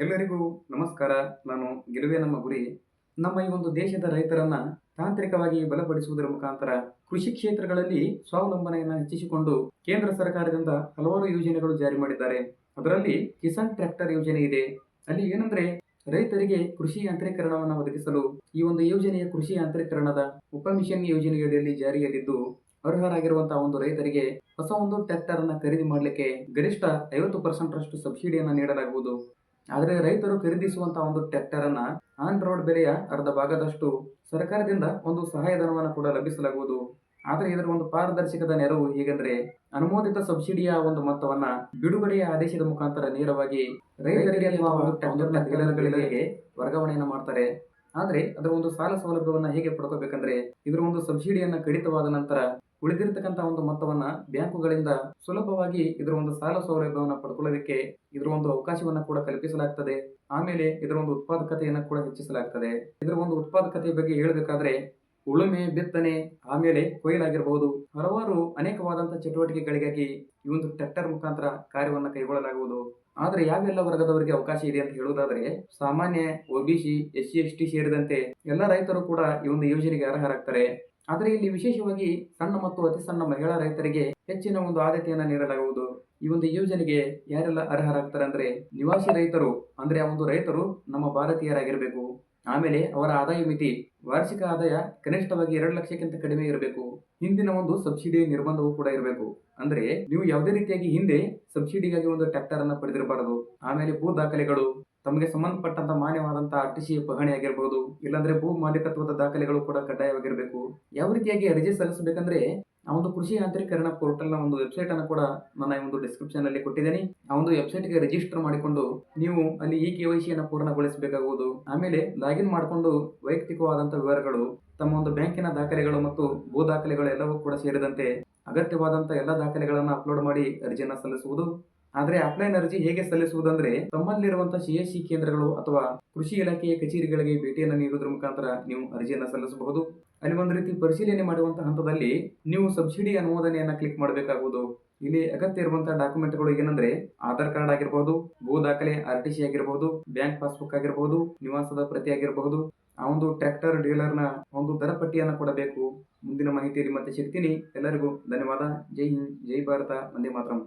ಎಲ್ಲರಿಗೂ ನಮಸ್ಕಾರ. ನಾನು ಗೆಲುವೆ ನಮ್ಮ ಗುರಿ. ನಮ್ಮ ಈ ಒಂದು ದೇಶದ ರೈತರನ್ನ ತಾಂತ್ರಿಕವಾಗಿ ಬಲಪಡಿಸುವುದರ ಮುಖಾಂತರ ಕೃಷಿ ಕ್ಷೇತ್ರಗಳಲ್ಲಿ ಸ್ವಾವಲಂಬನೆಯನ್ನು ಹೆಚ್ಚಿಸಿಕೊಂಡು ಕೇಂದ್ರ ಸರ್ಕಾರದಿಂದ ಹಲವಾರು ಯೋಜನೆಗಳು ಜಾರಿ ಮಾಡಿದ್ದಾರೆ. ಅದರಲ್ಲಿ ಕಿಸಾನ್ ಟ್ರ್ಯಾಕ್ಟರ್ ಯೋಜನೆ ಇದೆ. ಅಲ್ಲಿ ಏನಂದ್ರೆ ರೈತರಿಗೆ ಕೃಷಿ ಯಾಂತ್ರೀಕರಣವನ್ನು ಒದಗಿಸಲು ಈ ಒಂದು ಯೋಜನೆಯ ಕೃಷಿ ಯಾಂತ್ರೀಕರಣದ ಉಪಮಿಷನ್ ಯೋಜನೆಯಡಿಯಲ್ಲಿ ಜಾರಿಯಲ್ಲಿದ್ದು, ಅರ್ಹರಾಗಿರುವಂತಹ ಒಂದು ರೈತರಿಗೆ ಹೊಸ ಒಂದು ಟ್ರ್ಯಾಕ್ಟರ್ ಅನ್ನ ಖರೀದಿ ಮಾಡಲಿಕ್ಕೆ ಗರಿಷ್ಠ ಐವತ್ತು ಪರ್ಸೆಂಟ್ ರಷ್ಟು ಸಬ್ಸಿಡಿಯನ್ನು ನೀಡಲಾಗುವುದು. ಆದರೆ ರೈತರು ಖರೀದಿಸುವಂತಹ ಒಂದು ಟ್ರ್ಯಾಕ್ಟರ್ ಅನ್ನ ಆನ್ ರೋಡ್ ಬೆಲೆಯ ಅರ್ಧ ಭಾಗದಷ್ಟು ಸರ್ಕಾರದಿಂದ ಒಂದು ಸಹಾಯಧನವನ್ನು ಕೂಡ ಲಭಿಸಲಾಗುವುದು. ಆದರೆ ಇದರ ಒಂದು ಪಾರದರ್ಶಕದ ನೆರವು ಹೇಗೆಂದ್ರೆ ಅನುಮೋದಿತ ಸಬ್ಸಿಡಿಯ ಒಂದು ಮೊತ್ತವನ್ನ ಬಿಡುಗಡೆಯ ಆದೇಶದ ಮುಖಾಂತರ ನೇರವಾಗಿ ರೈತರಿಗೆ ವರ್ಗಾವಣೆಯನ್ನು ಮಾಡ್ತಾರೆ. ಆದ್ರೆ ಅದರ ಒಂದು ಸಾಲ ಸೌಲಭ್ಯವನ್ನ ಹೇಗೆ ಪಡ್ಕೋಬೇಕಂದ್ರೆ ಇದರ ಒಂದು ಸಬ್ಸಿಡಿಯನ್ನ ಕಡಿತವಾದ ನಂತರ ಉಳಿದಿರತಕ್ಕಂತ ಒಂದು ಮೊತ್ತವನ್ನ ಬ್ಯಾಂಕುಗಳಿಂದ ಸುಲಭವಾಗಿ ಇದರ ಒಂದು ಸಾಲ ಸೌಲಭ್ಯವನ್ನು ಪಡ್ಕೊಳ್ಳೋದಕ್ಕೆ ಇದರ ಒಂದು ಅವಕಾಶವನ್ನ ಕೂಡ ಕಲ್ಪಿಸಲಾಗ್ತದೆ. ಆಮೇಲೆ ಇದರ ಒಂದು ಉತ್ಪಾದಕತೆಯನ್ನ ಕೂಡ ಹೆಚ್ಚಿಸಲಾಗ್ತದೆ. ಇದರ ಒಂದು ಉತ್ಪಾದಕತೆ ಬಗ್ಗೆ ಹೇಳಬೇಕಾದ್ರೆ ಉಳುಮೆ, ಬಿತ್ತನೆ, ಆಮೇಲೆ ಕೊಯ್ಲಾಗಿರಬಹುದು ಹಲವಾರು ಅನೇಕವಾದಂತಹ ಚಟುವಟಿಕೆಗಳಿಗಾಗಿ ಈ ಒಂದು ಟ್ರ್ಯಾಕ್ಟರ್ ಮುಖಾಂತರ ಕಾರ್ಯವನ್ನು ಕೈಗೊಳ್ಳಲಾಗುವುದು. ಆದ್ರೆ ಯಾವೆಲ್ಲ ವರ್ಗದವರಿಗೆ ಅವಕಾಶ ಇದೆ ಅಂತ ಹೇಳುವುದಾದ್ರೆ ಸಾಮಾನ್ಯ OBC S C, S T ಸೇರಿದಂತೆ ಎಲ್ಲ ರೈತರು ಕೂಡ ಈ ಒಂದು ಯೋಜನೆಗೆ ಅರ್ಹರಾಗ್ತಾರೆ. ಆದರೆ ಇಲ್ಲಿ ವಿಶೇಷವಾಗಿ ಸಣ್ಣ ಮತ್ತು ಅತಿ ಸಣ್ಣ ಮಹಿಳಾ ರೈತರಿಗೆ ಹೆಚ್ಚಿನ ಒಂದು ಆದ್ಯತೆಯನ್ನು ನೀಡಲಾಗುವುದು. ಈ ಒಂದು ಯೋಜನೆಗೆ ಯಾರೆಲ್ಲ ಅರ್ಹರಾಗ್ತಾರೆ ಅಂದ್ರೆ ನಿವಾಸಿ ರೈತರು, ಅಂದ್ರೆ ಆ ಒಂದು ರೈತರು ನಮ್ಮ ಭಾರತೀಯರಾಗಿರಬೇಕು. ಆಮೇಲೆ ಅವರ ಆದಾಯ ಮಿತಿ ವಾರ್ಷಿಕ ಆದಾಯ ಕನಿಷ್ಠವಾಗಿ ಎರಡು ಲಕ್ಷಕ್ಕಿಂತ ಕಡಿಮೆ ಇರಬೇಕು. ಹಿಂದಿನ ಒಂದು ಸಬ್ಸಿಡಿ ನಿರ್ಬಂಧವೂ ಕೂಡ ಇರಬೇಕು. ಅಂದ್ರೆ ನೀವು ಯಾವುದೇ ರೀತಿಯಾಗಿ ಹಿಂದೆ ಸಬ್ಸಿಡಿಗಾಗಿ ಒಂದು ಟ್ರ್ಯಾಕ್ಟರ್ ಅನ್ನ ಪಡೆದಿರಬಾರದು. ಆಮೇಲೆ ಭೂ ದಾಖಲೆಗಳು ತಮಗೆ ಸಂಬಂಧಪಟ್ಟಂತ ಮಾನ್ಯವಾದಂತಹ ಆರ್ ಟಿ ಸಿ ಪಹಣಿ ಆಗಿರ್ಬೋದು ಇಲ್ಲಾಂದ್ರೆ ಭೂ ಮಾಲೀಕತ್ವದ ದಾಖಲೆಗಳು ಕೂಡ ಕಡ್ಡಾಯವಾಗಿರಬೇಕು. ಯಾವ ರೀತಿಯಾಗಿ ಅರ್ಜಿ ಸಲ್ಲಿಸಬೇಕಂದ್ರೆ, ಆ ಒಂದು ಕೃಷಿ ಯಾಂತ್ರೀಕರಣ ಪೋರ್ಟಲ್ನ ಒಂದು ವೆಬ್ಸೈಟ್ ಅನ್ನು ಕೂಡ ನನ್ನ ಈ ಒಂದು ಡಿಸ್ಕ್ರಿಪ್ಷನ್ ಅಲ್ಲಿ ಕೊಟ್ಟಿದ್ದೇನೆ. ಆ ಒಂದು ವೆಬ್ಸೈಟ್ಗೆ ರಿಜಿಸ್ಟರ್ ಮಾಡಿಕೊಂಡು ನೀವು ಅಲ್ಲಿ ಈ ಕೆ ವೈ ಸಿಯನ್ನು ಪೂರ್ಣಗೊಳಿಸಬೇಕಾಗುವುದು. ಆಮೇಲೆ ಲಾಗಿನ್ ಮಾಡಿಕೊಂಡು ವೈಯಕ್ತಿಕವಾದಂತಹ ವಿವರಗಳು, ತಮ್ಮ ಒಂದು ಬ್ಯಾಂಕಿನ ದಾಖಲೆಗಳು ಮತ್ತು ಭೂ ದಾಖಲೆಗಳು ಎಲ್ಲವೂ ಕೂಡ ಸೇರಿದಂತೆ ಅಗತ್ಯವಾದಂತಹ ಎಲ್ಲ ದಾಖಲೆಗಳನ್ನು ಅಪ್ಲೋಡ್ ಮಾಡಿ ಅರ್ಜಿಯನ್ನು ಸಲ್ಲಿಸುವುದು. ಆದ್ರೆ ಅಪ್ಲೈನ್ ಅರ್ಜಿ ಹೇಗೆ ಸಲ್ಲಿಸುವುದಂದ್ರೆ ತಮ್ಮಲ್ಲಿರುವಂತಹ ಸಿ ಎಸ್ ಸಿ ಕೇಂದ್ರಗಳು ಅಥವಾ ಕೃಷಿ ಇಲಾಖೆಯ ಕಚೇರಿಗಳಿಗೆ ಭೇಟಿಯನ್ನು ನೀಡುವುದರ ಮುಖಾಂತರ ನೀವು ಅರ್ಜಿಯನ್ನು ಸಲ್ಲಿಸಬಹುದು. ಅಲ್ಲಿ ಒಂದು ರೀತಿ ಪರಿಶೀಲನೆ ಮಾಡುವಂತಹ ಹಂತದಲ್ಲಿ ನೀವು ಸಬ್ಸಿಡಿ ಅನುಮೋದನೆಯನ್ನ ಕ್ಲಿಕ್ ಮಾಡಬೇಕಾಗುವುದು. ಇಲ್ಲಿ ಅಗತ್ಯ ಇರುವಂತಹ ಡಾಕ್ಯುಮೆಂಟ್ಗಳು ಏನಂದ್ರೆ ಆಧಾರ್ ಕಾರ್ಡ್ ಆಗಿರಬಹುದು ಭೂ ದಾಖಲೆ, ಆರ್ ಟಿ ಸಿ ಆಗಿರಬಹುದು ಬ್ಯಾಂಕ್ ಪಾಸ್ಬುಕ್ ಆಗಿರಬಹುದು ನಿವಾಸದ ಪ್ರತಿ ಆಗಿರಬಹುದು ಆ ಒಂದು ಟ್ರ್ಯಾಕ್ಟರ್ ಡೀಲರ್ನ ಒಂದು ದರ ಪಟ್ಟಿಯನ್ನು ಕೊಡಬೇಕು. ಮುಂದಿನ ಮಾಹಿತಿಯಲ್ಲಿ ಮತ್ತೆ ಸಿಗ್ತೀನಿ. ಎಲ್ಲರಿಗೂ ಧನ್ಯವಾದ. ಜೈ ಹಿಂದ್, ಜೈ ಭಾರತ ಮಂದಿ ಮಾತರಂ.